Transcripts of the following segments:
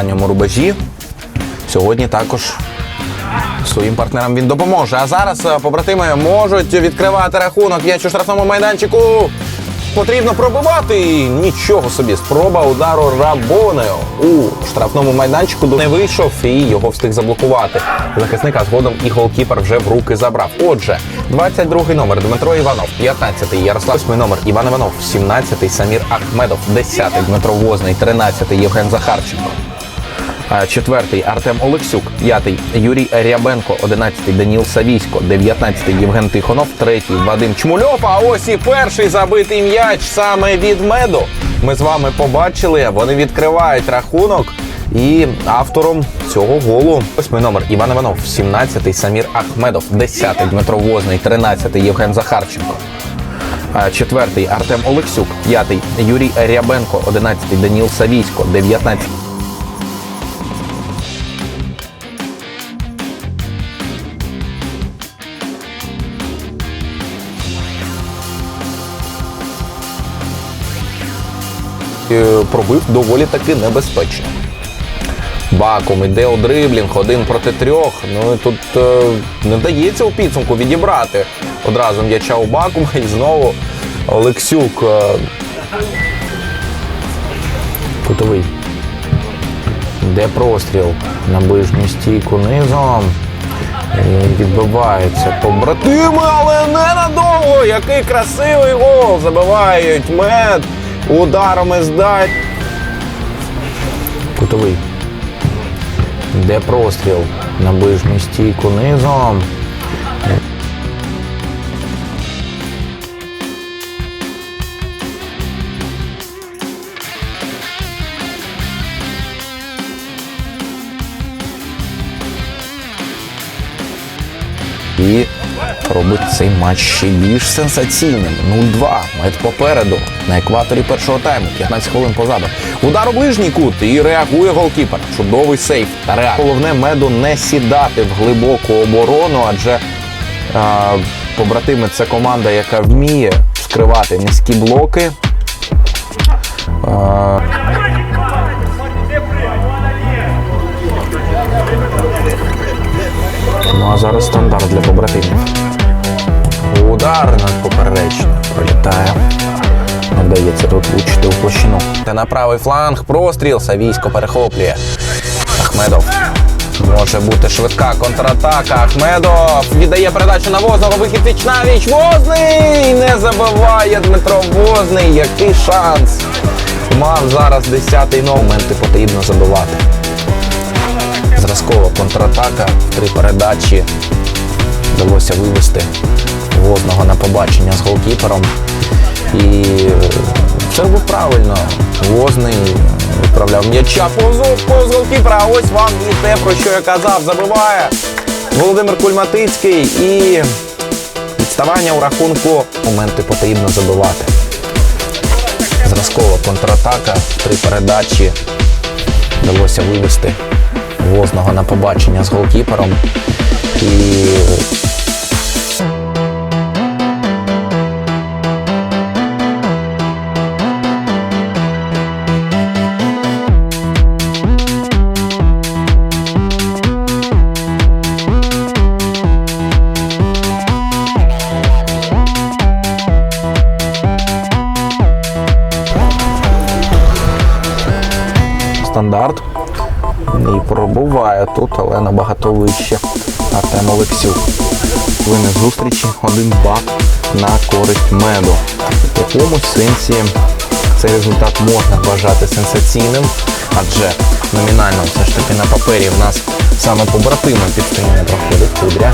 останньому рубежі. Сьогодні також своїм партнерам він допоможе. А зараз е, побратими можуть відкривати рахунок. М'яч у штрафному майданчику. Потрібно пробивати. Нічого собі. Спроба удару Рабонео у штрафному майданчику не вийшов і його встиг заблокувати. Захисника згодом і голкіпер вже в руки забрав. Отже, 22-й номер Дмитро Іванов, 15-й Ярослав 8-й номер Іван Іванов, 17-й Самір Ахмедов, 10-й Дмитро Возний, 13-й Євген Захарченко четвертий Артем Олексюк, п'ятий Юрій Рябенко, одинадцятий Даніл Савійсько, дев'ятнадцятий Євген Тихонов, третій Вадим Чмульов. А ось і перший забитий м'яч саме від меду. Ми з вами побачили. Вони відкривають рахунок. І автором цього голу восьмий номер Іван Іванов, 17-й Самір Ахмедов, 10-й Дмитро Возний, 13-й Євген Захарченко, 4-й Артем Олексюк, 5-й Юрій Рябенко, 11-й Даніл Савійсько, 19-й пробив доволі таки небезпечно. Баком іде у один проти трьох. Ну і тут е, не вдається у підсумку відібрати одразу м'яча у Бакума і знову Олексюк. Е, кутовий. Де простріл на ближню стійку низом. І відбивається побратими, але ненадовго. Який красивий гол! Забивають мед ударами здать. Кутовий. Де простріл на ближню стійку низом. І робить цей матч ще більш сенсаційним. 0-2. Мед попереду на екваторі першого тайму. 15 хвилин позаду. Удар у ближній кут і реагує голкіпер. Чудовий сейф. Та реак. Головне меду не сідати в глибоку оборону, адже а, побратими це команда, яка вміє скривати низькі блоки. А, Ну а зараз стандарт для побратимів. Удар над поперечним пролітає. Не вдається тут влучити у площину. Та на правий фланг простріл. Савійсько перехоплює. Ахмедов. Може бути швидка контратака. Ахмедов віддає передачу на Возного. Вихід віч на віч. Возний! Не забиває Дмитро Возний. Який шанс. Мав зараз 10-й номер. Моменти потрібно забивати. Зразкова контратака три передачі. Вдалося вивести Возного на побачення з голкіпером. І це був правильно. Возний відправляв м'яча позу повз голкіпера. А ось вам і те, про що я казав. Забиває Володимир Кульматицький і відставання у рахунку. Моменти потрібно забивати. Зразкова контратака в три передачі. Вдалося вивести Возного на побачення з голкіпером. І тут, але набагато вище. Артем Олексюк. Вини зустрічі один бак на користь меду. В якомусь сенсі цей результат можна вважати сенсаційним, адже номінально все ж таки на папері в нас саме побратими під стрімом проходить Кудря.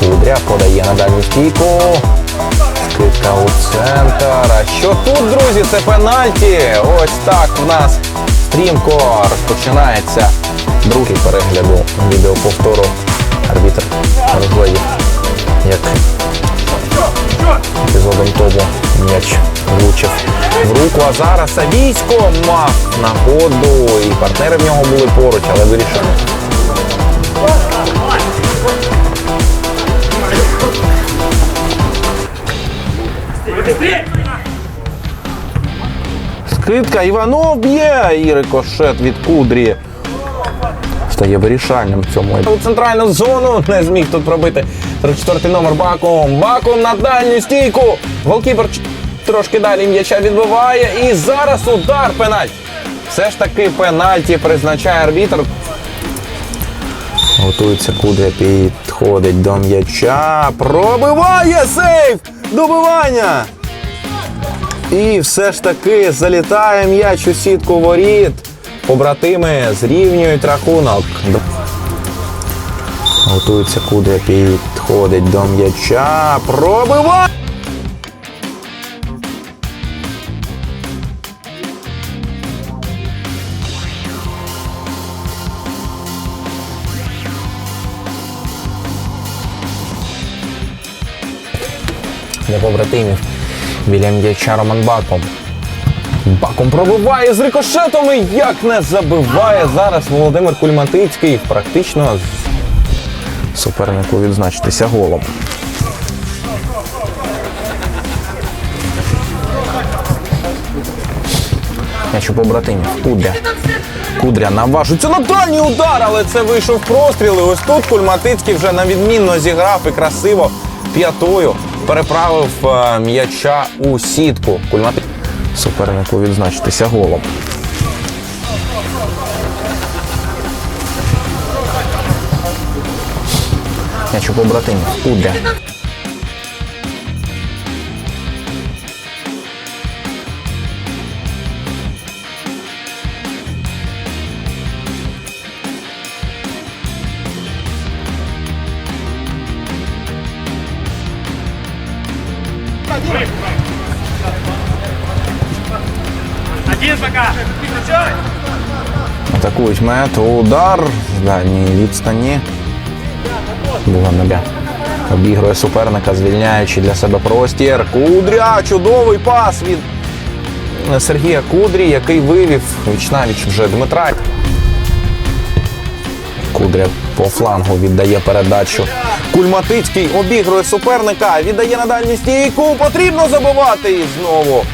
Кудря подає на дальню стійку. Скидка у центр. А що тут, друзі? Це пенальті. Ось так в нас стрімко розпочинається другий перегляду відеоповтору. Арбітр розглядів, як епізодом тому м'яч влучив в руку. А зараз Савійсько мав нагоду, і партнери в нього були поруч, але вирішив. Скидка Іванов б'є і рикошет від кудрі стає вирішальним в цьому. У центральну зону не зміг тут пробити 34 номер Бакум. Бакум на дальню стійку. Голкіпер трошки далі м'яча відбиває. І зараз удар пенальті. Все ж таки пенальті призначає арбітр. Готується Кудря, підходить до м'яча. Пробиває сейф! Добивання! І все ж таки залітає м'яч у сітку воріт. Побратими зрівнюють рахунок. Готується Кудря, підходить до м'яча. Пробиває! Для побратимів біля м'яча Роман Баком. Баком пробиває з рикошетом і як не забиває зараз Володимир Кульматицький. Практично супернику відзначитися голом. М'яч у побратимів. Кудря. Кудря наважується на дальній удар, але це вийшов простріл. І ось тут Кульматицький вже на відмінно зіграв і красиво п'ятою переправив е, м'яча у сітку. Кульмати... Супернику відзначитися голом. М'яч у побратимів. Кудря. Один пока. Атакують мет. Удар з дальньої відстані. Була набя. Обігрує суперника, звільняючи для себе простір. Кудря! Чудовий пас від Сергія Кудрі, який вивів вічнавіч вже Дмитра. Кудря по флангу віддає передачу. Кульматицький обігрує суперника, віддає на дальню стійку. Потрібно забивати і знову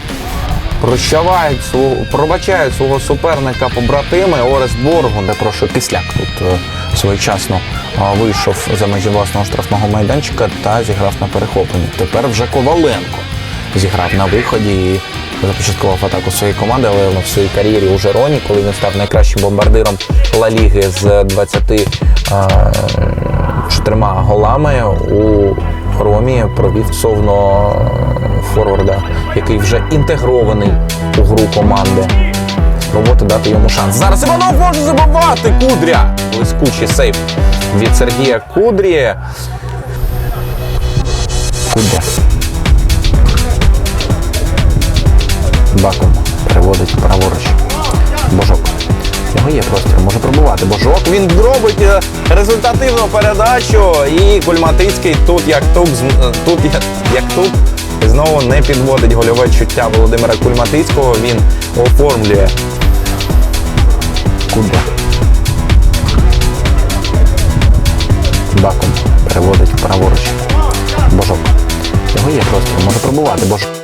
прощавають свого, пробачають свого суперника побратими Орест Боргун. Я прошу Кисляк тут е, своєчасно е, вийшов за межі власного штрафного майданчика та зіграв на перехопленні. Тепер вже Коваленко зіграв на виході і започаткував атаку своєї команди, але в своїй кар'єрі у Жероні, коли він став найкращим бомбардиром Ла Ліги з 20 е, голами у Ромі провів стосовно форварда, який вже інтегрований у гру команди. Спробувати дати йому шанс. Зараз Іванов може забивати Кудря. Блискучий сейф від Сергія Кудрі. Кудря. Баком переводить праворуч. Божок. В нього є простір, може. Божок він робить е, результативну передачу. І Кульматицький тут як тут, е, тут як, як тут. Знову не підводить гольове чуття Володимира Кульматицького. Він оформлює Кудря. Баком переводить праворуч. Божок. В Нього є простір, може пробувати. Божок.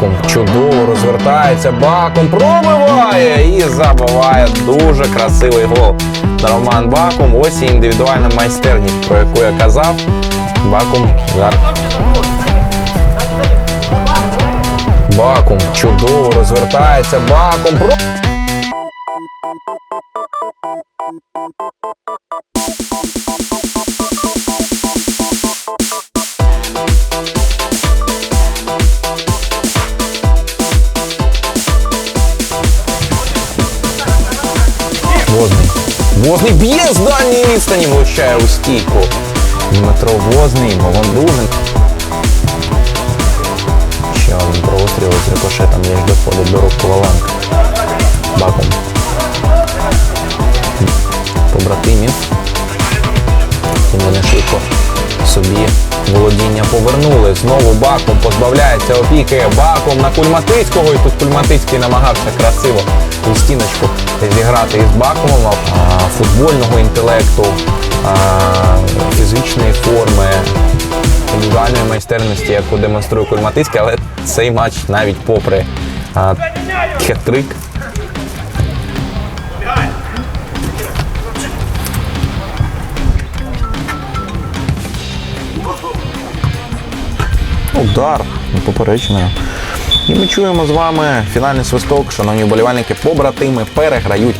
Бакум чудово розвертається. Бакум пробиває і забиває дуже красивий гол. Роман Бакум. Ось і індивідуальна майстерність, про яку я казав. Бакум зараз. Бакум чудово розвертається. Бакум Возний. Возний б'є з дальньої відстані, влучає у стійку. Дмитро Возний, Молондужин. Ще один простріл з рикошетом м'яч доходить до рук Коваленка. Баком. Побратимів. І вони швидко собі володіння повернули. Знову Бакум позбавляється опіки. Бакум на Кульматицького. І тут Кульматицький намагався красиво у стіночку зіграти із Бакумом. Футбольного інтелекту, фізичної форми, індивідуальної майстерності, яку демонструє Кульматицький, але цей матч навіть попри хет-трик Удар поперечною. І ми чуємо з вами фінальний свисток, шановні вболівальники, побратими переграють